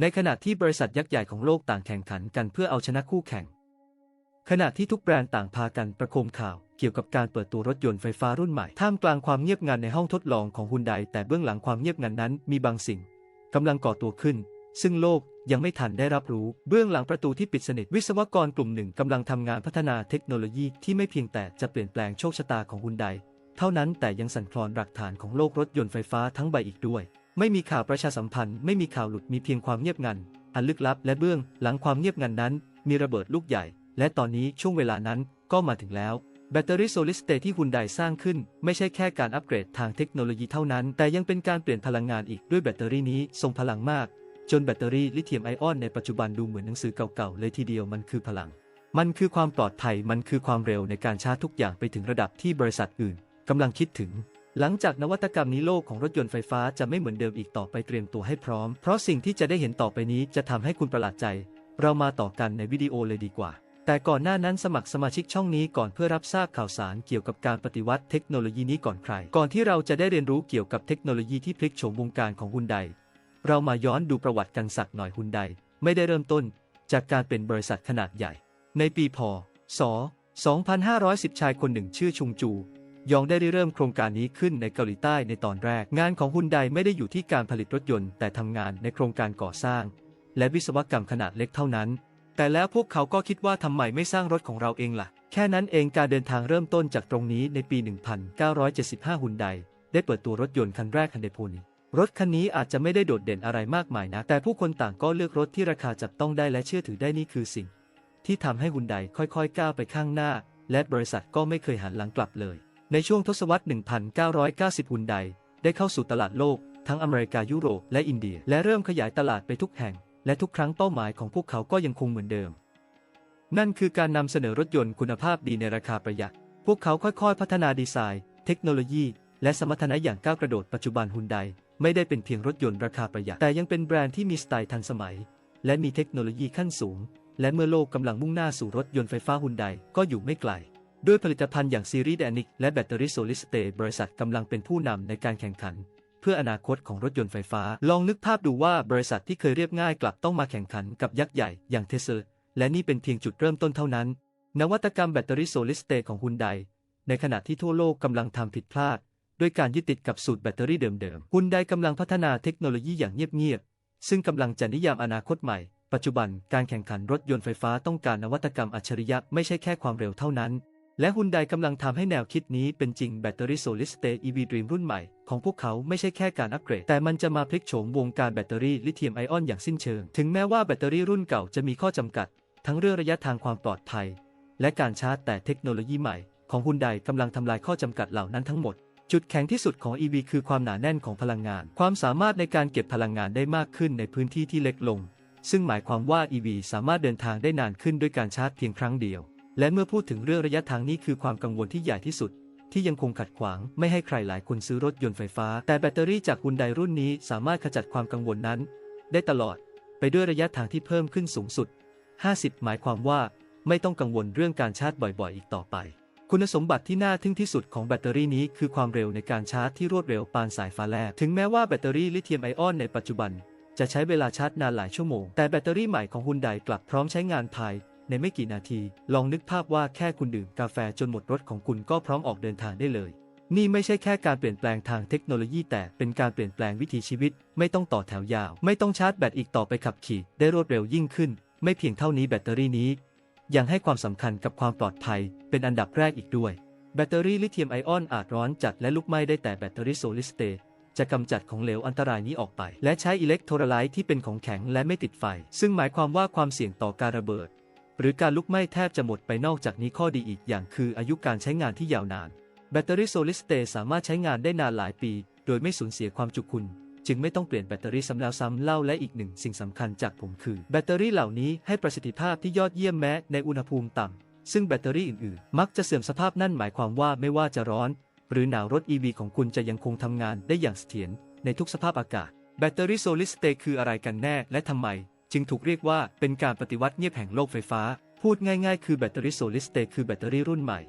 ในขณะที่บริษัทยักษ์ใหญ่ของโลกต่างแข่งขันกันเพื่อเอาชนะคู่แข่ง ขณะที่ทุกแบรนด์ต่างพากันประโคมข่าวเกี่ยวกับการเปิดตัวรถยนต์ไฟฟ้ารุ่นใหม่ ท่ามกลางความเงียบงันในห้องทดลองของฮุนไดแต่เบื้องหลังความเงียบงันนั้นมีบางสิ่งกำลังก่อตัวขึ้น ซึ่งโลกยังไม่ทันได้รับรู้ เบื้องหลังประตูที่ปิดสนิทวิศวกรกลุ่มหนึ่งกำลังทำงานพัฒนาเทคโนโลยีที่ไม่เพียงแต่จะเปลี่ยนแปลงโชคชะตาของฮุนไดเท่านั้นแต่ยังสั่นคลอนหลักฐานของโลกรถยนต์ไฟฟ้าทั้งใบอีกด้วย ไม่มีข่าวประชาสัมพันธ์ ไม่มีข่าวหลุดมีเพียงความเงียบงัน อันลึกลับและเบื้องหลังความเงียบงันนั้น มีระเบิดลูกใหญ่ และตอนนี้ช่วงเวลานั้นก็มาถึงแล้ว แบตเตอรี่โซลิดสเตทที่ฮุนไดสร้างขึ้น ไม่ใช่แค่การอัปเกรดทางเทคโนโลยีเท่านั้น แต่ยังเป็นการเปลี่ยนพลังงานอีกด้วยแบตเตอรี่นี้ทรงพลังมาก จนแบตเตอรี่ลิเธียมไอออนในปัจจุบันดูเหมือนหนังสือเก่าๆเลยทีเดียวมันคือพลัง มันคือความปลอดภัยมันคือความเร็วในการชาร์จทุกอย่างไปถึงระดับที่บริษัทอื่นกำลังคิดถึง หลังจากนวัตกรรมนี้โลกของรถยนต์ไฟฟ้าจะไม่เหมือนเดิมอีกต่อไปเตรียมตัวให้พร้อม เพราะสิ่งที่จะได้เห็นต่อไปนี้จะทำให้คุณประหลาดใจ เรามาต่อกันในวิดีโอเลยดีกว่า แต่ก่อนหน้านั้นสมัครสมาชิกช่องนี้ก่อนเพื่อรับทราบข่าวสารเกี่ยวกับการปฏิวัติเทคโนโลยีนี้ก่อนใคร ก่อนที่เราจะได้เรียนรู้เกี่ยวกับเทคโนโลยีที่พลิกโฉมวงการของฮุนไดเรามาย้อนดูประวัติกันสักหน่อยฮุนไดไม่ได้เริ่มต้น จากการเป็นบริษัทขนาดใหญ่ ในปีพศ 2510 ชายคนหนึ่งชื่อชุงจู ยองได้ริเริ่มโครงการนี้ขึ้นในเกาหลีใต้ในตอนแรก งานของฮุนไดไม่ได้อยู่ที่การผลิตรถยนต์แต่ทำงานในโครงการก่อสร้าง และวิศวกรรมขนาดเล็กเท่านั้น แต่แล้วพวกเขาก็คิดว่าทำไมไม่สร้างรถของเราเองล่ะ แค่นั้นเองการเดินทางเริ่มต้นจากตรงนี้ในปี 1975ฮุนไดได้เปิดตัวรถยนต์คันแรกคันเดโพนีรถคันนี้อาจจะไม่ได้โดดเด่นอะไรมากมายนะ แต่ผู้คนต่างก็เลือกรถที่ราคาจับต้องได้และเชื่อถือได้นี่คือสิ่ง ที่ทำให้ฮุนไดค่อยๆ ก้าวไปข้างหน้า และบริษัทก็ไม่เคยหันหลังกลับเลย ในช่วงทศวรรษ 1990 ฮุนไดได้เข้าสู่ตลาดโลก ทั้งอเมริกายุโรปและอินเดีย และเริ่มขยายตลาดไปทุกแห่ง และทุกครั้งเป้าหมายของพวกเขาก็ยังคงเหมือนเดิม นั่นคือการนำเสนอรถยนต์คุณภาพดีในราคาประหยัด พวกเขาค่อยๆ พัฒนาดีไซน์ เทคโนโลยี และสมรรถนะอย่างก้าวกระโดดปัจจุบันฮุนไดไม่ได้เป็นเพียงรถยนต์ราคาประหยัดแต่ยังเป็นแบรนด์ที่มีสไตล์ทันสมัย และมีเทคโนโลยีขั้นสูง และเมื่อโลกกำลังมุ่งหน้าสู่รถยนต์ไฟฟ้าฮุนไดก็อยู่ไม่ไกล ด้วยผลิตภัณฑ์อย่างซีรีส์แดนิกและแบตเตอรี่โซลิสเตบริษัทกำลังเป็นผู้นำในการแข่งขัน เพื่ออนาคตของรถยนต์ไฟฟ้า ลองนึกภาพดูว่าบริษัทที่เคยเรียบง่ายกลับต้องมาแข่งขันกับยักษ์ใหญ่อย่างเทสลาและนี่เป็นเพียงจุดเริ่มต้นเท่านั้น นวัตกรรมแบตเตอรี่โซลิสเตของฮุนไดในขณะที่ทั่วโลกกำลังทำผิดพลาด ด้วยการยึดติดกับสูตรแบตเตอรี่เดิมๆฮุนไดกำลังพัฒนาเทคโนโลยีอย่างเงียบๆซึ่งกำลังจะนิยามอนาคตใหม่ปัจจุบันการแข่งขันรถยนต์ไฟฟ้าต้องการนวัตกรรมอัจฉริยะไม่ใช่แค่ความเร็วเท่านั้น และฮุนไดกำลังทำให้แนวคิดนี้เป็นจริงแบตเตอรี่โซลิดสเตท EV Dream รุ่นใหม่ ของพวกเขาไม่ใช่แค่การอัปเกรด แต่มันจะมาพลิกโฉมวงการแบตเตอรี่ลิเธียมไอออนอย่างสิ้นเชิง ถึงแม้ว่าแบตเตอรี่รุ่นเก่าจะมีข้อจำกัด ทั้งเรื่องระยะทางความปลอดภัย และการชาร์จแต่เทคโนโลยีใหม่ ของฮุนไดกำลังทำลายข้อจำกัดเหล่านั้นทั้งหมด จุดแข็งที่สุดของ EV คือความหนาแน่นของพลังงาน ความสามารถในการเก็บพลังงานได้มากขึ้นในพื้นที่ที่เล็กลง ซึ่งหมายความว่า EV สามารถเดินทางได้นานขึ้นด้วยการชาร์จเพียงครั้งเดียว และเมื่อพูดถึงเรื่องระยะทางนี้คือความกังวลที่ใหญ่ที่สุด ที่ยังคงขัดขวางไม่ให้ใครหลายคนซื้อรถยนต์ไฟฟ้า แต่แบตเตอรี่จากฮุนไดรุ่นนี้สามารถขจัดความกังวลนั้น ได้ตลอด ไปด้วยระยะทางที่เพิ่มขึ้นสูงสุด 50 หมายความว่า ไม่ต้องกังวลเรื่องการชาร์จบ่อยๆ อีกต่อไป คุณสมบัติที่น่าทึ่งที่สุดของแบตเตอรี่นี้คือความเร็วในการชาร์จที่รวดเร็วปานสายฟ้าแลบถึงแม้ว่าแบตเตอรี่ลิเธียมไอออนในปัจจุบัน จะใช้เวลาชาร์จนานหลายชั่วโมง แต่แบตเตอรี่ใหม่ของฮุนไดกลับพร้อมใช้งานภาย ในไม่กี่นาที ลองนึกภาพว่าแค่คุณดื่มกาแฟจนหมดรถของคุณก็พร้อมออกเดินทางได้เลย นี่ไม่ใช่แค่การเปลี่ยนแปลงทางเทคโนโลยี แต่เป็นการเปลี่ยนแปลงวิถีชีวิต ไม่ต้องต่อแถวยาว ไม่ต้องชาร์จแบตอีกต่อไปขับขี่ ได้รวดเร็วยิ่งขึ้น ไม่เพียงเท่านี้แบตเตอรี่นี้ ยังให้ความสำคัญกับความปลอดภัย เป็นอันดับแรกอีกด้วย แบตเตอรี่ลิเธียมไอออนอาจร้อนจัดและลุกไหม้ได้แต่แบตเตอรี่โซลิดสเตทจะกำจัดของเหลวอันตรายนี้ออกไป และใช้อิเล็กโทรไลต์ที่เป็นของแข็งและไม่ติดไฟ ซึ่งหมายความว่าความเสี่ยงต่อการระเบิด หรือการลุกไหม้แทบจะหมดไปนอกจากนี้ข้อดีอีกอย่างคืออายุการใช้งานที่ยาวนาน แบตเตอรี่โซลิดสเตสามารถใช้งานได้นานหลายปี โดยไม่สูญเสียความจุคุณ จึงไม่ต้องเปลี่ยนแบตเตอรี่ซ้ำแล้วซ้ำเล่าและอีกหนึ่งสิ่งสำคัญจากผมคือ แบตเตอรี่เหล่านี้ให้ประสิทธิภาพที่ยอดเยี่ยมแม้ในอุณหภูมิต่ำซึ่งแบตเตอรี่อื่นๆ มักจะเสื่อมสภาพนั่นหมายความว่าไม่ว่าจะร้อน หรือหนาวรถ EV ของคุณจะยังคงทำงานได้อย่างเสถียรในทุกสภาพอากาศ แบตเตอรี่โซลิดสเตคืออะไรกันแน่ และทำไม จึงถูกเรียกว่าเป็นการปฏิวัติเงียบแห่งโลกไฟฟ้า พูดง่ายๆ คือแบตเตอรี่โซลิดสเตทคือแบตเตอรี่รุ่นใหม่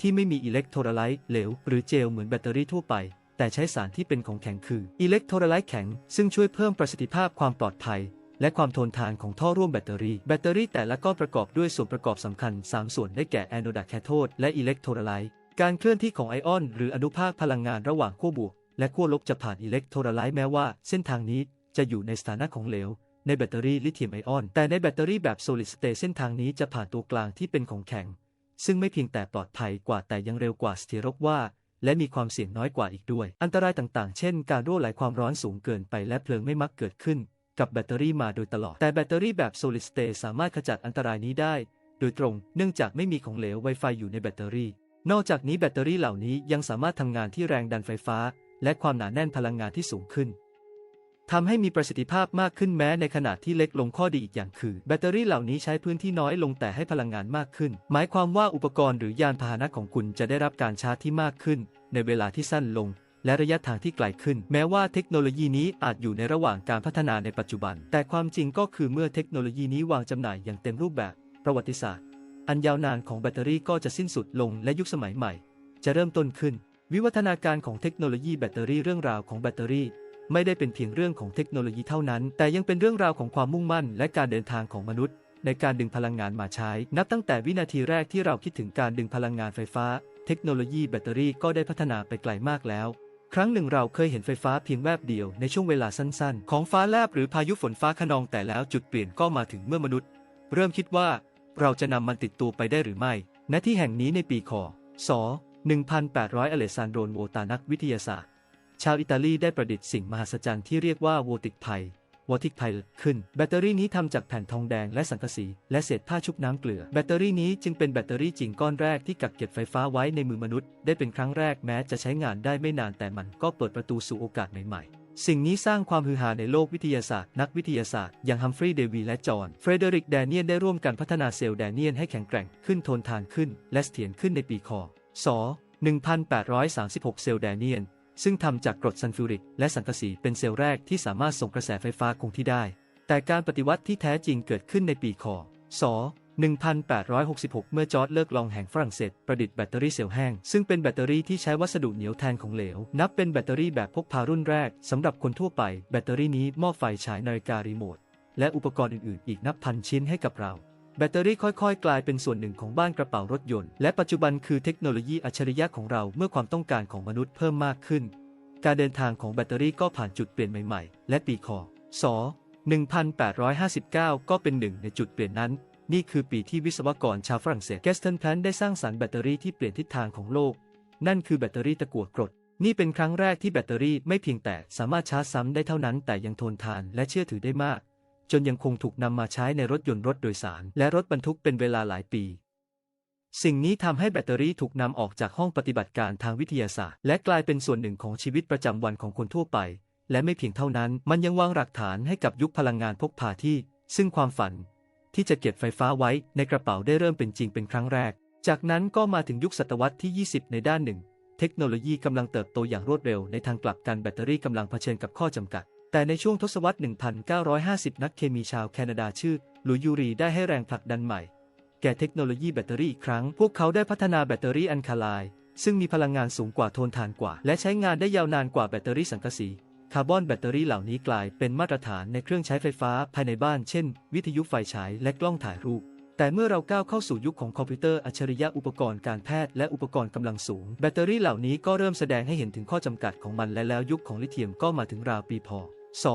ที่ไม่มีอิเล็กโทรไลต์เหลว หรือเจลเหมือนแบตเตอรี่ทั่วไป แต่ใช้สารที่เป็นของแข็งคืออิเล็กโทรไลต์แข็ง ซึ่งช่วยเพิ่มประสิทธิภาพความปลอดภัย และความทนทานของท่อร่วมแบตเตอรี่แบตเตอรี่แต่ละก้อนประกอบด้วยส่วนประกอบสำคัญ 3 ส่วนได้แก่แอนโอด c แคโทดและอิเล็กโทรไลต์การเคลื่อนที่ของไอออน หรืออนุภาคพลังงานระหว่างขั้วบวกและขั้วลบจะผ่านอิเล็กโทรไลต์แม้ว่า เส้นทางนี้จะอยู่ในสถานะของเหลว ในแบตเตอรี่ลิเธียมไอออน แต่ในแบตเตอรี่แบบ solid state เส้นทางนี้จะผ่านตัวกลางที่เป็นของแข็ง ซึ่งไม่เพียงแต่ปลอดภัยกว่าแต่ยังเร็วกว่าสเตียรบว่า และมีความเสี่ยงน้อยกว่าอีกด้วย อันตรายต่างๆ เช่น การรั่วไหลความร้อนสูงเกินไปและเพลิงไม่มักเกิดขึ้น กับแบตเตอรี่มาโดยตลอด แต่แบตเตอรี่แบบ solid state สามารถขจัดอันตรายนี้ได้ โดยตรง เนื่องจากไม่มีของเหลวไวไฟอยู่ในแบตเตอรี่ นอกจากนี้แบตเตอรี่เหล่านี้ยังสามารถทำงานที่แรงดันไฟฟ้า และความหนาแน่นพลังงานที่สูงขึ้น ทำให้มีประสิทธิภาพมากขึ้นแม้ในขนาดที่เล็กลงข้อดีอีกอย่างคือ แบตเตอรี่เหล่านี้ใช้พื้นที่น้อยลงแต่ให้พลังงานมากขึ้น หมายความว่าอุปกรณ์หรือยานพาหนะของคุณจะได้รับการชาร์จที่มากขึ้น ในเวลาที่สั้นลง และระยะทางที่ไกลขึ้น แม้ว่าเทคโนโลยีนี้อาจอยู่ในระหว่างการพัฒนาในปัจจุบัน แต่ความจริงก็คือเมื่อเทคโนโลยีนี้วางจำหน่ายอย่างเต็มรูปแบบ ประวัติศาสตร์ อันยาวนานของแบตเตอรี่ก็จะสิ้นสุดลงและยุคสมัยใหม่ จะเริ่มต้นขึ้น วิวัฒนาการของเทคโนโลยีแบตเตอรี่เรื่องราวของแบตเตอรี่ ไม่ได้เป็นเพียงเรื่องของเทคโนโลยีเท่านั้น แต่ยังเป็นเรื่องราวของความมุ่งมั่น และการเดินทางของมนุษย์ ในการดึงพลังงานมาใช้ นับตั้งแต่วินาทีแรกที่เราคิดถึงการดึงพลังงานไฟฟ้า เทคโนโลยีแบตเตอรี่ก็ได้พัฒนาไปไกลมากแล้ว ครั้งหนึ่งเราเคยเห็นไฟฟ้าเพียงแวบเดียวในช่วงเวลาสั้นๆ ของฟ้าแลบหรือพายุฝนฟ้าคะนองแต่แล้วจุดเปลี่ยนก็มาถึงเมื่อมนุษย์ เริ่มคิดว่า เราจะนำมันติดตัวไปได้หรือไม่ ณที่แห่งนี้ในปีคศ 1800 อเลซานโดรนโวตานักวิทยาศาสตร์ ชาวอิตาลีได้ประดิษฐ์สิ่งมหัศจรรย์ที่เรียกว่าโวติกไพวอติกไพขึ้น แบตเตอรี่นี้ทำจากแผ่นทองแดงและสังกะสี และเศษผ้าชุบน้ำเกลือ แบตเตอรี่นี้จึงเป็นแบตเตอรี่จริงก้อนแรกที่กักเก็บไฟฟ้าไว้ในมือมนุษย์ ได้เป็นครั้งแรกแม้จะใช้งานได้ไม่นานแต่มันก็เปิดประตูสู่โอกาสใหม่ๆ สิ่งนี้สร้างความฮือฮาในโลกวิทยาศาสตร์ นักวิทยาศาสตร์ อย่างฮัมฟรีย์เดวีและจอห์นเฟรเดริกแดเนียนได้ร่วมกันพัฒนาเซลล์แดเนียนให้แข็งแกร่งขึ้นทนทานขึ้น และเสถียรขึ้นในปีคศ1836 เซลล์แดเนียน ซึ่งทำจากกรดซัลฟูริกและสังกะสีเป็นเซลล์แรกที่สามารถส่งกระแสไฟฟ้าคงที่ได้ แต่การปฏิวัติที่แท้จริงเกิดขึ้นในปีคศ1866 เมื่อจอร์ดเลิกลองแห่งฝรั่งเศสประดิษฐ์แบตเตอรี่เซลล์แห้ง ซึ่งเป็นแบตเตอรี่ที่ใช้วัสดุเหนียวแทนของเหลว นับเป็นแบตเตอรี่แบบพกพารุ่นแรกสำหรับคนทั่วไป แบตเตอรี่นี้มอบไฟฉายนาฬิการีโมทและอุปกรณ์อื่นๆ อีกนับพันชิ้นให้กับเรา แบตเตอรี่ค่อยๆ กลายเป็นส่วนหนึ่งของบ้านกระเป๋ารถยนต์ และปัจจุบันคือเทคโนโลยีอัจฉริยะของเราเมื่อความต้องการของมนุษย์เพิ่มมากขึ้น การเดินทางของแบตเตอรี่ก็ผ่านจุดเปลี่ยนใหม่ๆ และปีคศ1859 ก็เป็นหนึ่งในจุดเปลี่ยนนั้น นี่คือปีที่วิศวกรชาวฝรั่งเศสแกสตันแพลนได้สร้างสรรค์แบตเตอรี่ที่เปลี่ยนทิศทางของโลก นั่นคือแบตเตอรี่ตะกั่วกรด นี่เป็นครั้งแรกที่แบตเตอรี่ไม่เพียงแต่สามารถชาร์จซ้ำได้เท่านั้น แต่ยังทนทานและเชื่อถือได้มาก จนยังคงถูกนำมาใช้ในรถยนต์รถโดยสาร และรถบรรทุกเป็นเวลาหลายปี สิ่งนี้ทำให้แบตเตอรี่ถูกนำออกจากห้องปฏิบัติการทางวิทยาศาสตร์ และกลายเป็นส่วนหนึ่งของชีวิตประจำวันของคนทั่วไป และไม่เพียงเท่านั้น มันยังวางหลักฐานให้กับยุคพลังงานพกพาที่ ซึ่งความฝัน ที่จะเก็บไฟฟ้าไว้ในกระเป๋าได้เริ่มเป็นจริงเป็นครั้งแรก จากนั้นก็มาถึงยุคศตวรรษที่ 20 ในด้านหนึ่ง เทคโนโลยีกำลังเติบโตอย่างรวดเร็วในทางกลับกันแบตเตอรี่กำลังเผชิญกับข้อจำกัด แต่ในช่วงทศวรรษ 1950 นักเคมีชาวแคนาดาชื่อหลุยยูรีได้ให้แรงผลักดันใหม่ แก่เทคโนโลยีแบตเตอรี่อีกครั้ง พวกเขาได้พัฒนาแบตเตอรี่อันคาไลน์ซึ่งมีพลังงานสูงกว่าทนทานกว่า และใช้งานได้ยาวนานกว่าแบตเตอรี่สังกะสี คาร์บอนแบตเตอรี่เหล่านี้กลายเป็นมาตรฐานในเครื่องใช้ไฟฟ้าภายในบ้าน เช่น วิทยุไฟฉายและกล้องถ่ายรูปแต่เมื่อเราก้าวเข้าสู่ยุคของคอมพิวเตอร์อัจฉริยะอุปกรณ์การแพทย์และอุปกรณ์กำลังสูง แบตเตอรี่เหล่านี้ก็เริ่มแสดงให้เห็นถึงข้อจำกัดของมันและแล้วยุคของลิเธียมก็มาถึงราวปีพ ศ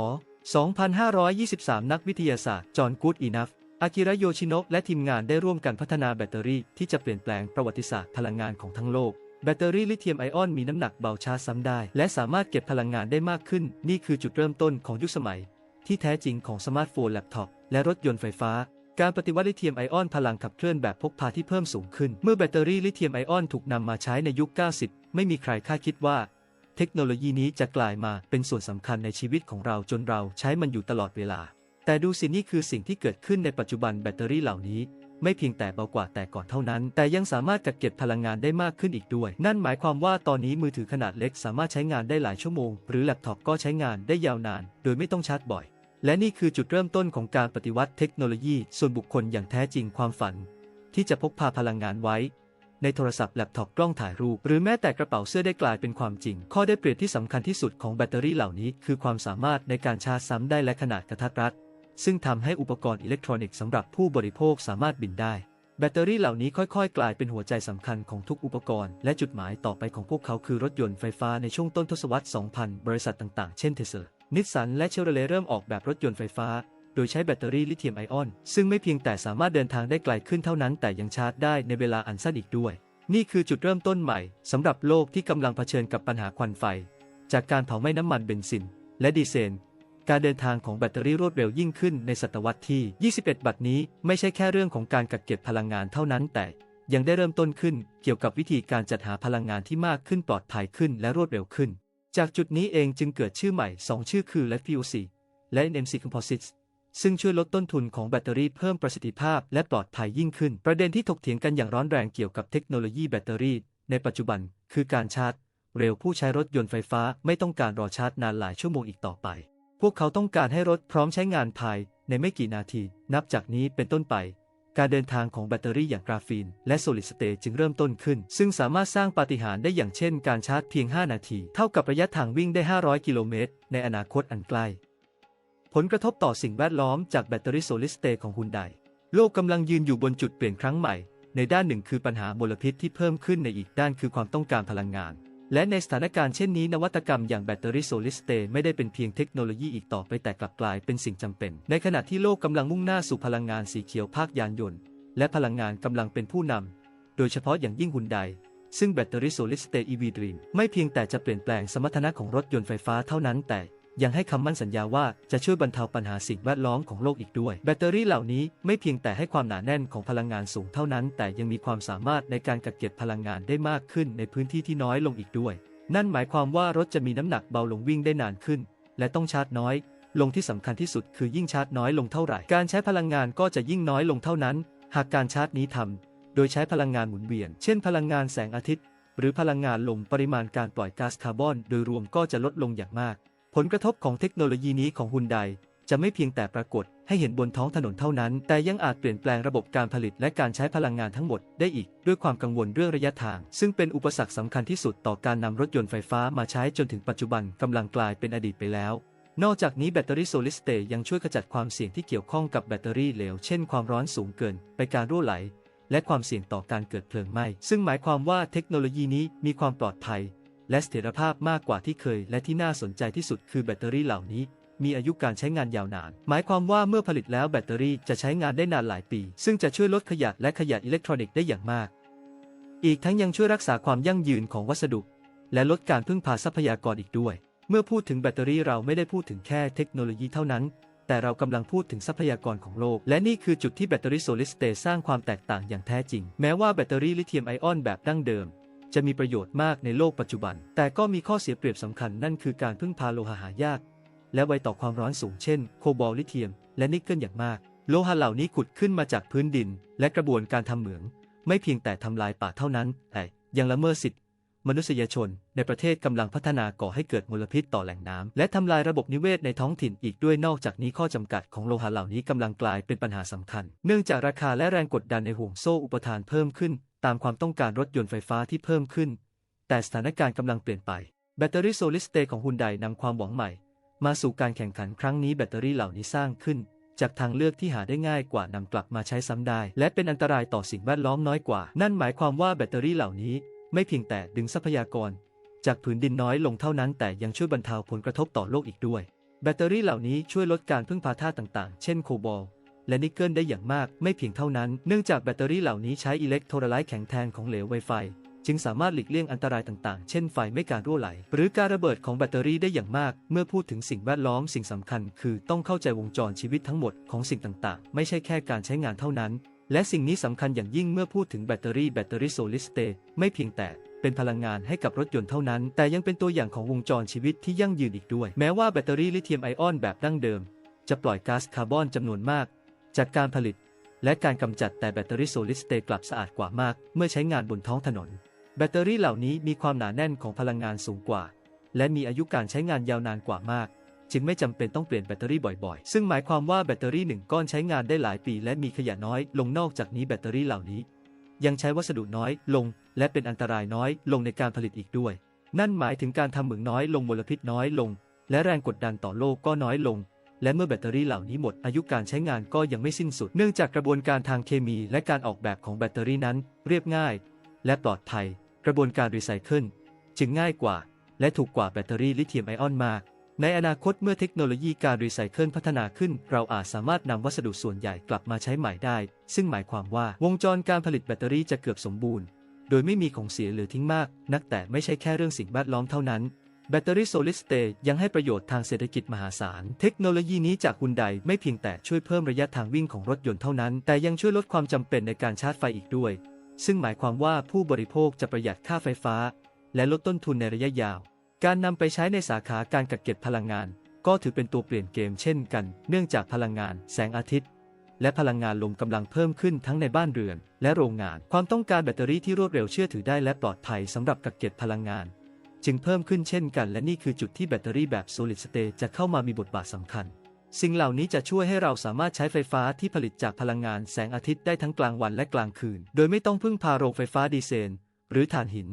2523 นักวิทยาศาสตร์ จอห์นกูดอีนัฟ อากิระโยชิโนะและทีมงานได้ร่วมกันพัฒนาแบตเตอรี่ที่จะเปลี่ยนแปลงประวัติศาสตร์พลังงานของทั้งโลก แบตเตอรี่ลิเธียมไอออนมีน้ำหนักเบาชาร์จซ้ำได้ และสามารถเก็บพลังงานได้มากขึ้น นี่คือจุดเริ่มต้นของยุคสมัย ที่แท้จริงของสมาร์ทโฟนแล็ปท็อปและรถยนต์ไฟฟ้าการปฏิวัติลิเธียมไอออนพลังขับเคลื่อนแบบพกพาที่เพิ่มสูงขึ้น เมื่อแบตเตอรี่ลิเธียมไอออนถูกนำมาใช้ในยุค 90 ไม่มีใครคาดคิดว่า เทคโนโลยีนี้จะกลายมาเป็นส่วนสำคัญในชีวิตของเราจนเราใช้มันอยู่ตลอดเวลา แต่ดูสินี่คือสิ่งที่เกิดขึ้นในปัจจุบันแบตเตอรี่เหล่านี้ ไม่เพียงแต่เบากว่าแต่ก่อนเท่านั้น แต่ยังสามารถกักเก็บพลังงานได้มากขึ้นอีกด้วย นั่นหมายความว่าตอนนี้มือถือขนาดเล็กสามารถใช้งานได้หลายชั่วโมง หรือแล็ปท็อปก็ใช้งานได้ยาวนาน โดยไม่ต้องชาร์จบ่อย และนี่คือจุดเริ่มต้นของการปฏิวัติเทคโนโลยี ส่วนบุคคลอย่างแท้จริงความฝัน ที่จะพกพาพลังงานไว้ ในโทรศัพท์แล็ปท็อปกล้องถ่ายรูป หรือแม้แต่กระเป๋าเสื้อได้กลายเป็นความจริง ข้อได้เปรียบที่สำคัญที่สุดของแบตเตอรี่เหล่านี้ คือความสามารถในการชาร์จซ้ำได้และขนาดกระทัดรัด ซึ่งทำให้อุปกรณ์อิเล็กทรอนิกส์สำหรับผู้บริโภคสามารถบินได้ แบตเตอรี่เหล่านี้ค่อยๆ กลายเป็นหัวใจสำคัญของทุกอุปกรณ์ และจุดหมายต่อไปของพวกเขาคือรถยนต์ไฟฟ้าในช่วงต้นทศวรรษ 2000 บริษัทต่างๆ เช่นเทสลานิสสันและเชลเลเริ่มออกแบบรถยนต์ไฟฟ้า โดยใช้แบตเตอรี่ลิเธียมไอออน ซึ่งไม่เพียงแต่สามารถเดินทางได้ไกลขึ้นเท่านั้น แต่ยังชาร์จได้ในเวลาอันสั้นอีกด้วย นี่คือจุดเริ่มต้นใหม่สำหรับโลกที่กำลังเผชิญกับปัญหาควันไฟ จากการเผาไหม้น้ำมันเบนซิน และดีเซลการเดินทางของแบตเตอรี่รวดเร็วยิ่งขึ้นในศตวรรษที่ 21 บัดนี้ไม่ใช่แค่เรื่องของการกักเก็บพลังงานเท่านั้น แต่ยังได้เริ่มต้นขึ้นเกี่ยวกับวิธีการจัดหาพลังงานที่มากขึ้นปลอดภัยขึ้นและรวดเร็วขึ้น จากจุดนี้เองจึงเกิดชื่อใหม่ 2 ชื่อคือ l e f u c และ NMC Composites ซึ่งช่วยลดต้นทุนของแบตเตอรี่เพิ่มประสิทธิภาพและปลอดภัยยิ่งขึ้น ประเด็นที่ถกเถียงกันอย่างร้อนแรงเกี่ยวกับเทคโนโลยีแบตเตอรี่ ในปัจจุบันคือการชาร์จ เร็วผู้ใช้รถยนต์ไฟฟ้าไม่ต้องการรอชาร์จนานหลายชั่วโมงอีกต่อไป พวกเขาต้องการให้รถพร้อมใช้งานภายในไม่กี่นาที นับจากนี้เป็นต้นไป การเดินทางของแบตเตอรี่อย่างกราฟีน และโซลิดสเตทจึงเริ่มต้นขึ้น ซึ่งสามารถสร้างปาฏิหาริย์ได้อย่างเช่น การชาร์จเพียง 5 นาที เท่ากับระยะทางวิ่งได้ 500 กิโลเมตรในอนาคตอันใกล้ ผลกระทบต่อสิ่งแวดล้อมจากแบตเตอรี่โซลิดสเตทของฮุนไดโลกกำลังยืนอยู่บนจุดเปลี่ยนครั้งใหม่ ในด้านหนึ่งคือปัญหามลพิษที่เพิ่มขึ้นในอีกด้านคือความต้องการพลังงาน และในสถานการณ์เช่นนี้นวัตกรรมอย่างแบตเตอรี่โซลิดสเตทไม่ได้เป็นเพียงเทคโนโลยีอีกต่อไปแต่กลับกลายเป็นสิ่งจำเป็น ในขณะที่โลกกำลังมุ่งหน้าสู่พลังงานสีเขียวภาคยานยนต์ และพลังงานกำลังเป็นผู้นำโดยเฉพาะอย่างยิ่งฮุนไดซึ่งแบตเตอรี่โซลิดสเตท EV Dream ไม่เพียงแต่จะเปลี่ยนแปลงสมรรถนะของรถยนต์ไฟฟ้าเท่านั้นแต่ ยังให้คำมั่นสัญญาว่าจะช่วยบรรเทาปัญหาสิ่งแวดล้อมของโลกอีกด้วย แบตเตอรี่เหล่านี้ไม่เพียงแต่ให้ความหนาแน่นของพลังงานสูงเท่านั้น แต่ยังมีความสามารถในการกักเก็บพลังงานได้มากขึ้นในพื้นที่ที่น้อยลงอีกด้วย นั่นหมายความว่ารถจะมีน้ำหนักเบาลงวิ่งได้นานขึ้น และต้องชาร์จน้อย ลงที่สำคัญที่สุดคือยิ่งชาร์จน้อยลงเท่าไหร่ การใช้พลังงานก็จะยิ่งน้อยลงเท่านั้น หากการชาร์จนี้ทำโดยใช้พลังงานหมุนเวียน เช่น พลังงานแสงอาทิตย์ หรือพลังงานลมปริมาณการปล่อยก๊าซคาร์บอน โดยรวมก็จะลดลงอย่างมาก ผลกระทบของเทคโนโลยีนี้ของฮุนไดจะไม่เพียงแต่ปรากฏให้เห็นบนท้องถนนเท่านั้น แต่ยังอาจเปลี่ยนแปลงระบบการผลิตและการใช้พลังงานทั้งหมดได้อีก ด้วยความกังวลเรื่องระยะทาง ซึ่งเป็นอุปสรรคสำคัญที่สุดต่อการนำรถยนต์ไฟฟ้ามาใช้จนถึงปัจจุบันกำลังกลายเป็นอดีตไปแล้ว นอกจากนี้แบตเตอรี่โซลิดสเตทยังช่วยขจัดความเสี่ยงที่เกี่ยวข้องกับแบตเตอรี่เหลว เช่นความร้อนสูงเกิน ไปการรั่วไหล และความเสี่ยงต่อการเกิดเพลิงไหม้ ซึ่งหมายความว่าเทคโนโลยีนี้มีความปลอดภัย และเสถียรภาพมากกว่าที่เคย และที่น่าสนใจที่สุดคือแบตเตอรี่เหล่านี้ มีอายุการใช้งานยาวนาน หมายความว่าเมื่อผลิตแล้วแบตเตอรี่จะใช้งานได้นานหลายปี ซึ่งจะช่วยลดขยะและขยะอิเล็กทรอนิกส์ได้อย่างมาก อีกทั้งยังช่วยรักษาความยั่งยืนของวัสดุ และลดการพึ่งพาทรัพยากรอีกด้วย เมื่อพูดถึงแบตเตอรี่เราไม่ได้พูดถึงแค่เทคโนโลยีเท่านั้น แต่เรากำลังพูดถึงทรัพยากรของโลก และนี่คือจุดที่แบตเตอรี่โซลิดสเตทสร้างความแตกต่างอย่างแท้จริง แม้ว่าแบตเตอรี่ลิเธียมไอออนแบบดั้งเดิม จะมีประโยชน์มากในโลกปัจจุบัน แต่ก็มีข้อเสียเปรียบสำคัญนั่นคือการพึ่งพาโลหะหายาก และไวต่อความร้อนสูงเช่น โคบอลต์ลิเธียม และนิกเกิลอย่างมาก โลหะเหล่านี้ขุดขึ้นมาจากพื้นดิน และกระบวนการทำเหมือง ไม่เพียงแต่ทำลายป่าเท่านั้นแต่ยังละเมิดสิทธิมนุษยชน ในประเทศกำลังพัฒนาก่อให้เกิดมลพิษต่อแหล่งน้ำและทำลายระบบนิเวศในท้องถิ่นอีกด้วยนอกจากนี้ข้อจำกัดของโลหะเหล่านี้กำลังกลายเป็นปัญหาสำคัญ เนื่องจากราคาและแรงกดดันในห่วงโซ่อุปทานเพิ่มขึ้น ตามความต้องการรถยนต์ไฟฟ้าที่เพิ่มขึ้น แต่สถานการณ์กำลังเปลี่ยนไป แบตเตอรี่โซลิดสเตทของฮุนไดนำความหวังใหม่ มาสู่การแข่งขันครั้งนี้แบตเตอรี่เหล่านี้สร้างขึ้น จากทางเลือกที่หาได้ง่ายกว่านำกลับมาใช้ซ้ำได้ และเป็นอันตรายต่อสิ่งแวดล้อมน้อยกว่า นั่นหมายความว่าแบตเตอรี่เหล่านี้ไม่เพียงแต่ดึงทรัพยากร จากผืนดินน้อยลงเท่านั้น แต่ยังช่วยบรรเทาผลกระทบต่อโลกอีกด้วย แบตเตอรี่เหล่านี้ช่วยลดการพึ่งพาธาตุต่างๆ เช่นโคบอล และนิกเกิลได้อย่างมากไม่เพียงเท่านั้น เนื่องจากแบตเตอรี่เหล่านี้ใช้อิเล็กโทรไลต์แข็งแทนของเหลวไวไฟ จึงสามารถหลีกเลี่ยงอันตรายต่างๆ เช่นไฟไม่การรั่วไหล หรือการระเบิดของแบตเตอรี่ได้อย่างมาก เมื่อพูดถึงสิ่งแวดล้อมสิ่งสำคัญ คือต้องเข้าใจวงจรชีวิตทั้งหมดของสิ่งต่างๆ ไม่ใช่แค่การใช้งานเท่านั้น และสิ่งนี้สำคัญอย่างยิ่งเมื่อพูดถึงแบตเตอรี่แบตเตอรี่โซลิดสเตทไม่เพียงแต่เป็นพลังงานให้กับรถยนต์เท่านั้น แต่ยังเป็นตัวอย่างของวงจรชีวิตที่ยั่งยืนอีกด้วย แม้ว่าแบตเตอรี่ลิเธียมไอออนแบบดั้งเดิม จะปล่อยก๊าซคาร์บอนจำนวนมาก จากการผลิต และการกำจัดแต่แบตเตอรี่โซลิดสเตทกลับสะอาดกว่ามาก เมื่อใช้งานบนท้องถนน แบตเตอรี่เหล่านี้มีความหนาแน่นของพลังงานสูงกว่า และมีอายุการใช้งานยาวนานกว่ามาก จึงไม่จำเป็นต้องเปลี่ยนแบตเตอรี่บ่อยๆ ซึ่งหมายความว่าแบตเตอรี่หนึ่งก้อนใช้งานได้หลายปี และมีขยะน้อย ลงนอกจากนี้แบตเตอรี่เหล่านี้ ยังใช้วัสดุน้อยลง และเป็นอันตรายน้อย ลงในการผลิตอีกด้วย นั่นหมายถึงการทำเหมืองน้อยลงมลพิษน้อยลง และแรงกดดันต่อโลกก็น้อยลง และเมื่อแบตเตอรี่เหล่านี้หมดอายุการใช้งานก็ยังไม่สิ้นสุด เนื่องจากกระบวนการทางเคมีและการออกแบบของแบตเตอรี่นั้น เรียบง่าย และปลอดภัย กระบวนการรีไซเคิลจึงง่ายกว่า และถูกกว่าแบตเตอรี่ลิเธียมไอออนมาก ในอนาคตเมื่อเทคโนโลยีการรีไซเคิลพัฒนาขึ้น เราอาจสามารถนำวัสดุส่วนใหญ่กลับมาใช้ใหม่ได้ ซึ่งหมายความว่าวงจรการผลิตแบตเตอรี่จะเกือบสมบูรณ์ โดยไม่มีของเสียเหลือทิ้งมาก นักแต่ไม่ใช่แค่เรื่องสิ่งแวดล้อมเท่านั้น แบตเตอรี่โซลิดสเตทยังให้ประโยชน์ทางเศรษฐกิจมหาศาล เทคโนโลยีนี้จากฮุนไดไม่เพียงแต่ช่วยเพิ่มระยะทางวิ่งของรถยนต์เท่านั้น แต่ยังช่วยลดความจำเป็นในการชาร์จไฟอีกด้วย ซึ่งหมายความว่าผู้บริโภคจะประหยัดค่าไฟฟ้า และลดต้นทุนในระยะยาว การนำไปใช้ในสาขาการกักเก็บพลังงาน ก็ถือเป็นตัวเปลี่ยนเกมเช่นกัน เนื่องจากพลังงาน แสงอาทิตย์ และพลังงานลมกำลังเพิ่มขึ้นทั้งในบ้านเรือน และโรงงาน ความต้องการแบตเตอรี่ที่รวดเร็วเชื่อถือได้และปลอดภัยสำหรับกักเก็บพลังงาน จึงเพิ่มขึ้นเช่นกัน และนี่คือจุดที่แบตเตอรี่แบบ solid state จะเข้ามามีบทบาทสำคัญ สิ่งเหล่านี้จะช่วยให้เราสามารถใช้ไฟฟ้าที่ผลิตจากพลังงานแสงอาทิตย์ได้ทั้งกลางวันและกลางคืน โดยไม่ต้องพึ่งพาโรงไฟฟ้าดีเซลหรือถ่านหิน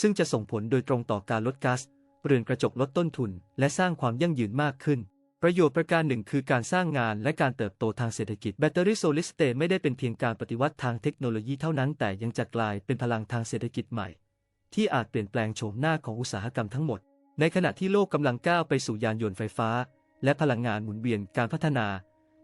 ซึ่งจะส่งผลโดยตรงต่อการลดก๊าซเรือนกระจกลดต้นทุน และสร้างความยั่งยืนมากขึ้น ประโยชน์ประการหนึ่งคือการสร้างงานและการเติบโตทางเศรษฐกิจแบตเตอรี่โซลิดสเตทไม่ได้เป็นเพียงการปฏิวัติทางเทคโนโลยีเท่านั้น แต่ยังจะกลายเป็นพลังทางเศรษฐกิจใหม่ ที่อาจเปลี่ยนแปลงโฉมหน้าของอุตสาหกรรมทั้งหมด ในขณะที่โลกกำลังก้าวไปสู่ยานยนต์ไฟฟ้า และพลังงานหมุนเวียนการพัฒนา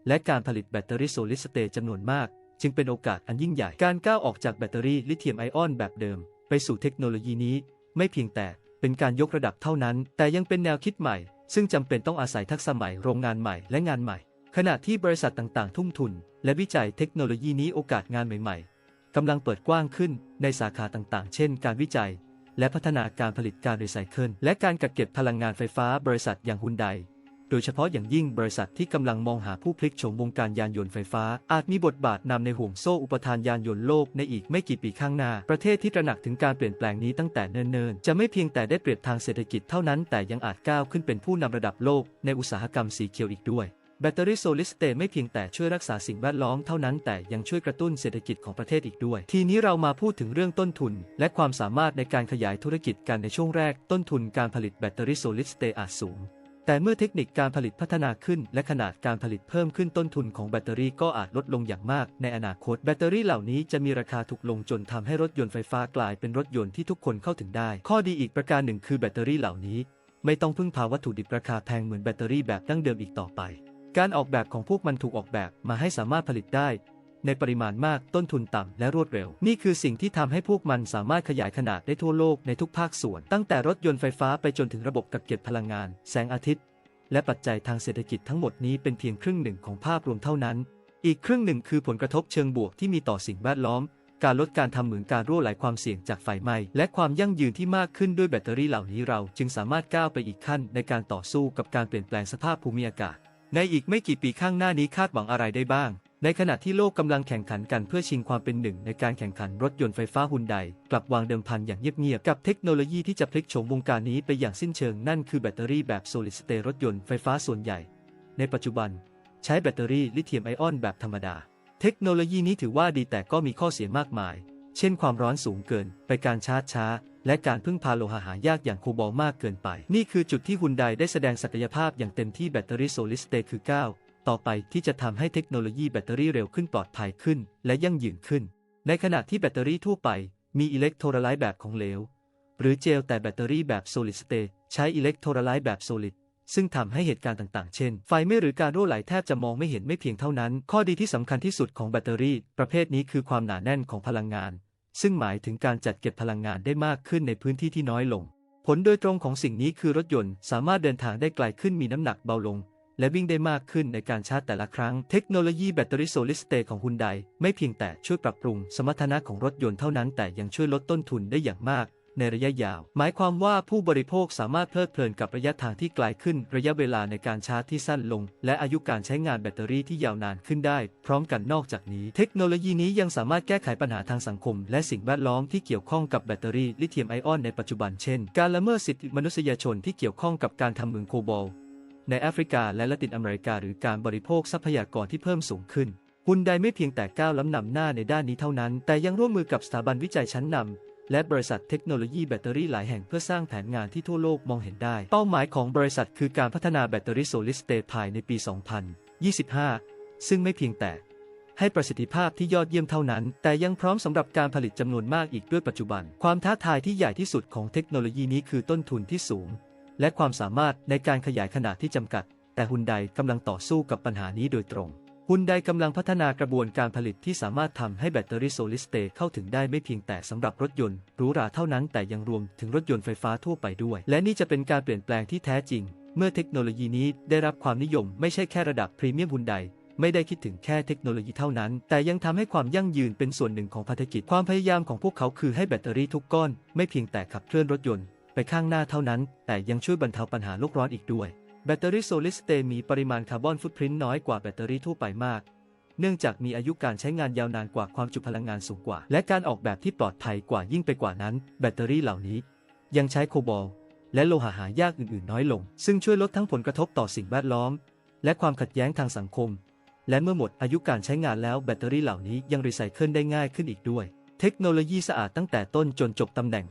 และการผลิตแบตเตอรี่โซลิดสเตทจำนวนมาก จึงเป็นโอกาสอันยิ่งใหญ่การก้าวออกจากแบตเตอรี่ลิเธียมไอออนแบบเดิม ไปสู่เทคโนโลยีนี้ ไม่เพียงแต่เป็นการยกระดับเท่านั้น แต่ยังเป็นแนวคิดใหม่ ซึ่งจำเป็นต้องอาศัยทักษะใหม่โรงงานใหม่และงานใหม่ ขณะที่บริษัทต่างๆ ทุ่มทุน และวิจัยเทคโนโลยีนี้โอกาสงานใหม่ๆ กำลังเปิดกว้างขึ้นในสาขาต่างๆ เช่น การวิจัย และพัฒนาการผลิตการรีไซเคิลและการกักเก็บพลังงานไฟฟ้าบริษัทอย่างฮุนไดโดยเฉพาะอย่างยิ่งบริษัทที่กำลังมองหาผู้พลิกโฉมวงการยานยนต์ไฟฟ้า อาจมีบทบาทนำในห่วงโซ่อุปทานยานยนต์โลกในอีกไม่กี่ปีข้างหน้า ประเทศที่ตระหนักถึงการเปลี่ยนแปลงนี้ตั้งแต่เนิ่นๆ จะไม่เพียงแต่ได้เปรียบทางเศรษฐกิจเท่านั้น แต่ยังอาจก้าวขึ้นเป็นผู้นำระดับโลกในอุตสาหกรรมสีเขียวอีกด้วย แบตเตอรี่โซลิดสเตทไม่เพียงแต่ช่วยรักษาสิ่งแวดล้อมเท่านั้นแต่ยังช่วยกระตุ้นเศรษฐกิจของประเทศอีกด้วย ทีนี้เรามาพูดถึงเรื่องต้นทุน และความสามารถในการขยายธุรกิจกันในช่วงแรก ต้นทุนการผลิตแบตเตอรี่โซลิดสเตทอาจสูง แต่เมื่อเทคนิคการผลิตพัฒนาขึ้น และขนาดการผลิตเพิ่มขึ้นต้นทุนของแบตเตอรี่ก็อาจลดลงอย่างมาก ในอนาคตแบตเตอรี่เหล่านี้จะมีราคาถูกลงจนทำให้รถยนต์ไฟฟ้ากลายเป็นรถยนต์ที่ทุกคนเข้าถึงได้ ข้อดีอีกประการหนึ่งคือแบตเตอรี่เหล่านี้ ไม่ต้องพึ่งพาวัตถุดิบราคาแพงเหมือนแบตเตอรี่แบบดั้งเดิมอีกต่อไป การออกแบบของพวกมันถูกออกแบบมาให้สามารถผลิตได้ ในปริมาณมากต้นทุนต่ำและรวดเร็ว นี่คือสิ่งที่ทำให้พวกมันสามารถขยายขนาดได้ทั่วโลกในทุกภาคส่วน ตั้งแต่รถยนต์ไฟฟ้าไปจนถึงระบบกักเก็บพลังงาน แสงอาทิตย์ และปัจจัยทางเศรษฐกิจทั้งหมดนี้เป็นเพียงครึ่งหนึ่งของภาพรวมเท่านั้น อีกครึ่งหนึ่งคือผลกระทบเชิงบวกที่มีต่อสิ่งแวดล้อม การลดการทำเหมืองการรั่วไหลความเสี่ยงจากไฟไหม้และความยั่งยืนที่มากขึ้นด้วยแบตเตอรี่เหล่านี้เรา จึงสามารถก้าวไปอีกขั้นในการต่อสู้กับการเปลี่ยนแปลงสภาพภูมิอากาศ ในอีกไม่กี่ปีข้างหน้านี้คาดหวังอะไรได้บ้าง ในขณะที่โลกกำลังแข่งขันกันเพื่อชิงความเป็นหนึ่งในการแข่งขันรถยนต์ไฟฟ้าฮุนไดกลับวางเดิมพันอย่างเงียบๆ กับเทคโนโลยีที่จะพลิกโฉมวงการนี้ไปอย่างสิ้นเชิงนั่นคือแบตเตอรี่แบบ solid state รถยนต์ไฟฟ้าส่วนใหญ่ ในปัจจุบัน ใช้แบตเตอรี่ลิเธียมไอออนแบบธรรมดา เทคโนโลยีนี้ถือว่าดีแต่ก็มีข้อเสียมากมาย เช่นความร้อนสูงเกิน ไปการชาร์จช้า และการพึ่งพาโลหะหายากอย่างโคบอลมากเกินไป นี่คือจุดที่ฮุนไดได้แสดงศักยภาพอย่างเต็มที่แบตเตอรี่ solid state คือก้าวต่อไปที่จะทำให้เทคโนโลยีแบตเตอรี่เร็วขึ้นปลอดภัยขึ้น และยั่งยืนขึ้น ในขณะที่แบตเตอรี่ทั่วไป มีอิเล็กโทรไลต์แบบของเหลว หรือเจลแต่แบตเตอรี่แบบ solid state ใช้อิเล็กโทรไลต์แบบ solid ซึ่งทำให้เหตุการณ์ต่างๆ เช่น ไฟไหม้หรือการรั่วไหลแทบจะมองไม่เห็นไม่เพียงเท่านั้น ข้อดีที่สำคัญที่สุดของแบตเตอรี่ ประเภทนี้คือความหนาแน่นของพลังงาน ซึ่งหมายถึงการจัดเก็บพลังงานได้มากขึ้นในพื้นที่ที่น้อยลง ผลโดยตรงของสิ่งนี้คือรถยนต์สามารถเดินทางได้ไกลขึ้นมีน้ำหนักเบาลง และวิ่งได้มากขึ้นในการชาร์จแต่ละครั้ง เทคโนโลยีแบตเตอรี่โซลิดสเตทของฮุนไดไม่เพียงแต่ช่วยปรับปรุงสมรรถนะของรถยนต์เท่านั้นแต่ยังช่วยลดต้นทุนได้อย่างมาก ในระยะยาว หมายความว่าผู้บริโภคสามารถเพลิดเพลินกับระยะทางที่ไกลขึ้น ระยะเวลาในการชาร์จที่สั้นลง และอายุการใช้งานแบตเตอรี่ที่ยาวนานขึ้นได้ พร้อมกันนอกจากนี้ เทคโนโลยีนี้ยังสามารถแก้ไขปัญหาทางสังคม และสิ่งแวดล้อมที่เกี่ยวข้องกับแบตเตอรี่ลิเธียมไอออนในปัจจุบันเช่น การละเมิดสิทธิมนุษยชนที่เกี่ยวข้องกับการทำเหมืองโคบอลในแอฟริกาและละตินอเมริกา หรือการบริโภคทรัพยากรที่เพิ่มสูงขึ้นฮุนไดไม่เพียงแต่ก้าวล้ำนำหน้าในด้านนี้เท่านั้น แต่ยังร่วมมือกับสถาบันวิจัยชั้นนำ และบริษัทเทคโนโลยีแบตเตอรี่หลายแห่งเพื่อสร้างแผนงานที่ทั่วโลกมองเห็นได้ เป้าหมายของบริษัทคือการพัฒนาแบตเตอรี่โซลิดสเตทภายในปี 2025 ซึ่งไม่เพียงแต่ให้ประสิทธิภาพที่ยอดเยี่ยมเท่านั้น แต่ยังพร้อมสำหรับการผลิตจำนวนมากอีกด้วยปัจจุบัน ความท้าทายที่ใหญ่ที่สุดของเทคโนโลยีนี้คือต้นทุนที่สูง และความสามารถในการขยายขนาดที่จำกัด แต่ฮุนไดกำลังต่อสู้กับปัญหานี้โดยตรงุนไดกำลังพัฒนากระบวนการผลิตที่สามารถทำให้แบตเตอรี่โซลิดสเตทเข้าถึงได้ไม่เพียงแต่สำหรับรถยนต์หรูหราเท่านั้นแต่ยังรวมถึงรถยนต์ไฟฟ้าทั่วไปด้วย และนี่จะเป็นการเปลี่ยนแปลงที่แท้จริง เมื่อเทคโนโลยีนี้ได้รับความนิยมไม่ใช่แค่ระดับพรีเมียมฮุนไดไม่ได้คิดถึงแค่เทคโนโลยีเท่านั้น แต่ยังทำให้ความยั่งยืนเป็นส่วนหนึ่งของพันธกิจ ความพยายามของพวกเขาคือให้แบตเตอรี่ทุกก้อน ไม่เพียงแต่ขับเคลื่อนรถยนต์ ไปข้างหน้าเท่านั้น แต่ยังช่วยบรรเทาปัญหาโลกร้อนอีกด้วย แบตเตอรี่โซลิดสเตมีปริมาณคาร์บอนฟุตพริ้นน้อยกว่าแบตเตอรี่ทั่วไปมาก เนื่องจากมีอายุการใช้งานยาวนานกว่าความจุพลังงานสูงกว่า และการออกแบบที่ปลอดภัยกว่ายิ่งไปกว่านั้น แบตเตอรี่เหล่านี้ ยังใช้โคบอลและโลหะหายากอื่นๆ น้อยลง ซึ่งช่วยลดทั้งผลกระทบต่อสิ่งแวดล้อม และความขัดแย้งทางสังคม และเมื่อหมดอายุการใช้งานแล้วแบตเตอรี่เหล่านี้ยังรีไซเคิลได้ง่ายขึ้นอีกด้วย เทคโนโลยีสะอาดตั้งแต่ต้นจนจบตำแหน่ง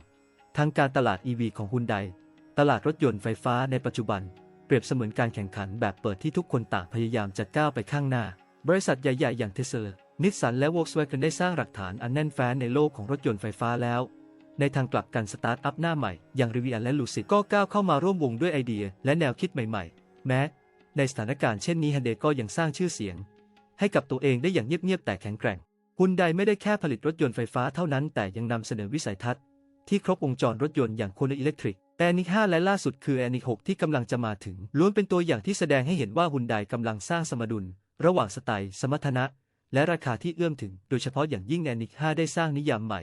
ทางการตลาด EV ของฮุนไดตลาดรถยนต์ไฟฟ้าในปัจจุบัน รียบเสมือนการแข่งขันแบบเปิดที่ทุกคนต่างพยายามจะก้าวไปข้างหน้า บริษัทใหญ่ๆ อย่างเทสเลานิสสันและ Volkswagen ได้สร้างหลักฐานอันแน่นแฟ้นในโลกของรถยนต์ไฟฟ้าแล้ว ในทางกลับกันสตาร์ทอัพหน้าใหม่ อย่าง Rivian และ Lucid ก็ก้าวเข้ามาร่วมวงด้วยไอเดีย และแนวคิดใหม่ๆ แม้ ในสถานการณ์เช่นนี้ฮันเดก็ยังสร้างชื่อเสียง ให้กับตัวเองได้อย่างเงียบๆแต่แข็งแกร่งฮุนไดไม่ได้แค่ผลิตรถยนต์ไฟฟ้าเท่านั้นแต่ยังนำเสนอวิสัยทัศน์ที่ครบวงจรรถยนต์อย่างโคโนอิเล็กทริก แต่นิก5และล่าสุดคือแอนิก6ที่กำลังจะมาถึงล้วนเป็นตัวอย่างที่แสดงให้เห็นว่าฮุนไดกำลังสร้างสมดุล ระหว่างสไตล์ สมรรถนะ และราคาที่เอื้อมถึง โดยเฉพาะอย่างยิ่งแอนิก5ได้สร้างนิยามใหม่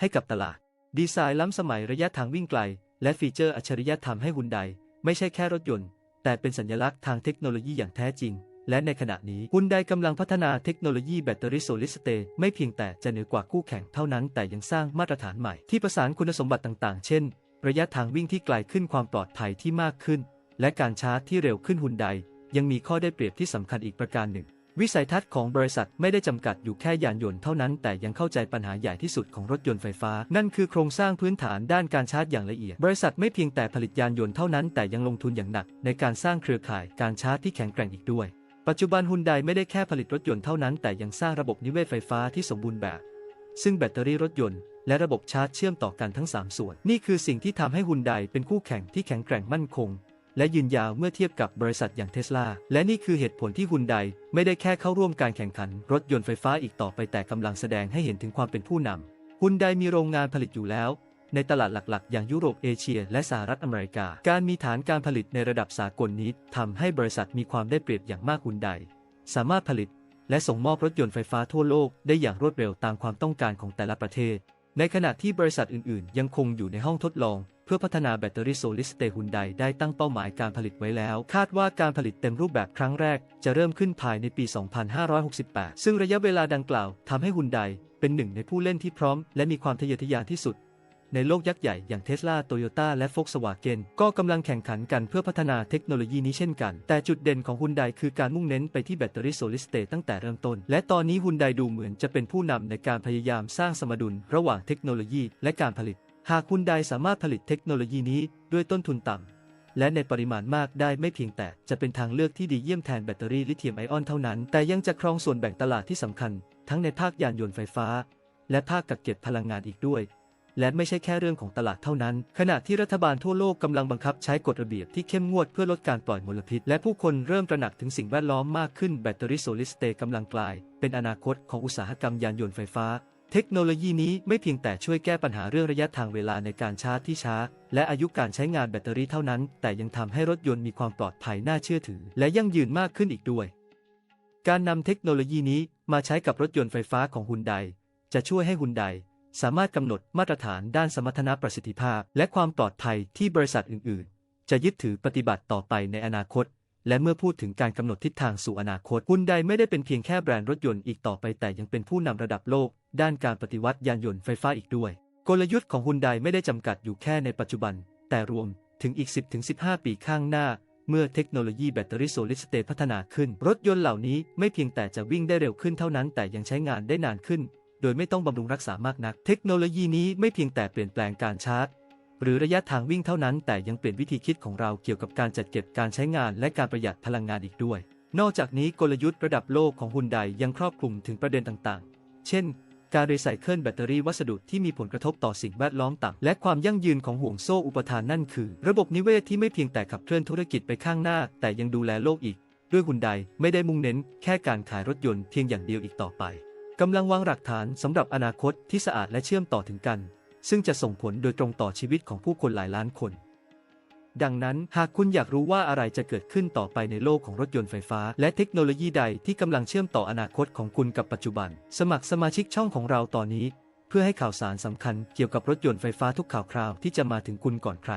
ให้กับตลาด ดีไซน์ล้ำสมัยระยะทางวิ่งไกล และฟีเจอร์อัจฉริยะทำให้ฮุนไดไม่ใช่แค่รถยนต์ แต่เป็นสัญลักษณ์ทางเทคโนโลยีอย่างแท้จริง และในขณะนี้ฮุนไดกำลังพัฒนาเทคโนโลยีแบตเตอรี่โซลิดสเตทไม่เพียงแต่จะเหนือกว่าคู่แข่งเท่านั้น แต่ยังสร้างมาตรฐานใหม่ที่ประสานคุณสมบัติต่างๆ เช่น ระยะทางวิ่งที่ไกลขึ้นความปลอดภัยที่มากขึ้น และการชาร์จที่เร็วขึ้นฮุนไดยังมีข้อได้เปรียบที่สำคัญอีกประการหนึ่ง วิสัยทัศน์ของบริษัทไม่ได้จำกัดอยู่แค่ยานยนต์เท่านั้น แต่ยังเข้าใจปัญหาใหญ่ที่สุดของรถยนต์ไฟฟ้า นั่นคือโครงสร้างพื้นฐานด้านการชาร์จอย่างละเอียด บริษัทไม่เพียงแต่ผลิตยานยนต์เท่านั้นแต่ยังลงทุนอย่างหนัก ในการสร้างเครือข่ายการชาร์จที่แข็งแกร่งอีกด้วย ปัจจุบันฮุนไดไม่ได้แค่ผลิตรถยนต์เท่านั้นแต่ยังสร้างระบบนิเวศไฟฟ้าที่สมบูรณ์แบบ ซึ่งแบตเตอรี่รถยนต์และระบบชาร์จเชื่อมต่อกันทั้ง 3 ส่วน นี่คือสิ่งที่ทำให้ฮุนไดเป็นคู่แข่งที่แข็งแกร่งมั่นคง และยืนยาวเมื่อเทียบกับบริษัทอย่างเทสลา และนี่คือเหตุผลที่ฮุนไดไม่ได้แค่เข้าร่วมการแข่งขัน รถยนต์ไฟฟ้าอีกต่อไปแต่กำลังแสดงให้เห็นถึงความเป็นผู้นำฮุนไดมีโรงงานผลิตอยู่แล้ว ในตลาดหลักๆ อย่างยุโรปเอเชีย และสหรัฐอเมริกา การมีฐานการผลิตในระดับสากลนี้ทำให้บริษัทมีความได้เปรียบอย่างมากฮุนไดสามารถผลิต และส่งมอบรถยนต์ไฟฟ้าทั่วโลกได้อย่างรวดเร็วตามความต้องการของแต่ละประเทศ ในขณะที่บริษัทอื่นๆ ยังคงอยู่ในห้องทดลอง เพื่อพัฒนาแบตเตอรี่โซลิดสเตทฮุนไดได้ตั้งเป้าหมายการผลิตไว้แล้ว คาดว่าการผลิตเต็มรูปแบบครั้งแรก จะเริ่มขึ้นภายในปี 2568 ซึ่งระยะเวลาดังกล่าวทำให้ฮุนไดเป็นหนึ่งในผู้เล่นที่พร้อม และมีความทะเยอทะยานที่สุด ในโลกยักษ์ใหญ่อย่างเทสลาโตโยต้าและโฟกสวาเกนก็กำลังแข่งขันกันเพื่อพัฒนาเทคโนโลยีนี้เช่นกัน แต่จุดเด่นของฮุนไดคือการมุ่งเน้นไปที่แบตเตอรี่โซลิดสเตทตั้งแต่เริ่มต้น และตอนนี้ฮุนไดดูเหมือนจะเป็นผู้นำในการพยายามสร้างสมดุลระหว่างเทคโนโลยีและการผลิต หากฮุนไดสามารถผลิตเทคโนโลยีนี้ด้วยต้นทุนต่ำและในปริมาณมากได้ไม่เพียงแต่จะเป็นทางเลือกที่ดีเยี่ยมแทนแบตเตอรี่ลิเธียมไอออนเท่านั้น แต่ยังจะครองส่วนแบ่งตลาดที่สำคัญ ทั้งในภาคยานยนต์ไฟฟ้า และภาคกักเก็บพลังงานอีกด้วย และไม่ใช่แค่เรื่องของตลาดเท่านั้น ขณะที่รัฐบาลทั่วโลกกำลังบังคับใช้กฎระเบียบที่เข้มงวดเพื่อลดการปล่อยมลพิษ และผู้คนเริ่มตระหนักถึงสิ่งแวดล้อมมากขึ้นแบตเตอรี่โซลิดสเตทกำลังกลาย เป็นอนาคตของอุตสาหกรรมยานยนต์ไฟฟ้า เทคโนโลยีนี้ไม่เพียงแต่ช่วยแก้ปัญหาเรื่องระยะทางเวลาในการชาร์จที่ช้า และอายุการใช้งานแบตเตอรี่เท่านั้น แต่ยังทำให้รถยนต์มีความปลอดภัยน่าเชื่อถือ และยั่งยืนมากขึ้นอีกด้วย การนำเทคโนโลยีนี้มาใช้กับรถยนต์ไฟฟ้าของฮุนไดจะช่วยให้ฮุนได สามารถกำหนดมาตรฐานด้านสมรรถนะประสิทธิภาพ และความปลอดภัยที่บริษัทอื่น ๆ จะยึดถือปฏิบัติต่อไปในอนาคต และเมื่อพูดถึงการกำหนดทิศทางสู่อนาคตฮุนไดไม่ได้เป็นเพียงแค่แบรนด์รถยนต์อีกต่อไปแต่ยังเป็นผู้นำระดับโลก ด้านการปฏิวัติยานยนต์ไฟฟ้าอีกด้วย กลยุทธ์ของฮุนไดไม่ได้จำกัดอยู่แค่ในปัจจุบัน แต่รวมถึงอีก 10-15 ปีข้างหน้าเมื่อเทคโนโลยีแบตเตอรี่โซลิดสเตทพัฒนาขึ้น รถยนต์เหล่านี้ไม่เพียงแต่จะวิ่งได้เร็วขึ้นเท่านั้นแต่ยังใช้งานได้นานขึ้น โดยไม่ต้องบำรุงรักษามากนัก เทคโนโลยีนี้ไม่เพียงแต่เปลี่ยนแปลงการชาร์จ หรือระยะทางวิ่งเท่านั้น แต่ยังเปลี่ยนวิธีคิดของเราเกี่ยวกับการจัดเก็บการใช้งานและการประหยัดพลังงานอีกด้วย นอกจากนี้กลยุทธ์ระดับโลกของฮุนไดยังครอบคลุมถึงประเด็นต่างๆ เช่น การรีไซเคิลแบตเตอรี่วัสดุที่มีผลกระทบต่อสิ่งแวดล้อมต่ำและความยั่งยืนของห่วงโซ่อุปทานนั่นคือ ระบบนิเวศที่ไม่เพียงแต่ขับเคลื่อนธุรกิจไปข้างหน้า แต่ยังดูแลโลกอีกด้วยฮุนไดไม่ได้มุ่งเน้นแค่การขายรถยนต์เพียงอย่างเดียวอีกต่อไป กำลังวางหลักฐานสำหรับอนาคตที่สะอาดและเชื่อมต่อถึงกัน ซึ่งจะส่งผลโดยตรงต่อชีวิตของผู้คนหลายล้านคน ดังนั้นหากคุณอยากรู้ว่าอะไรจะเกิดขึ้นต่อไปในโลกของรถยนต์ไฟฟ้า และเทคโนโลยีใดที่กำลังเชื่อมต่ออนาคตของคุณกับปัจจุบัน สมัครสมาชิกช่องของเราตอนนี้ เพื่อให้ข่าวสารสำคัญเกี่ยวกับรถยนต์ไฟฟ้าทุกข่าวคราวที่จะมาถึงคุณก่อนใคร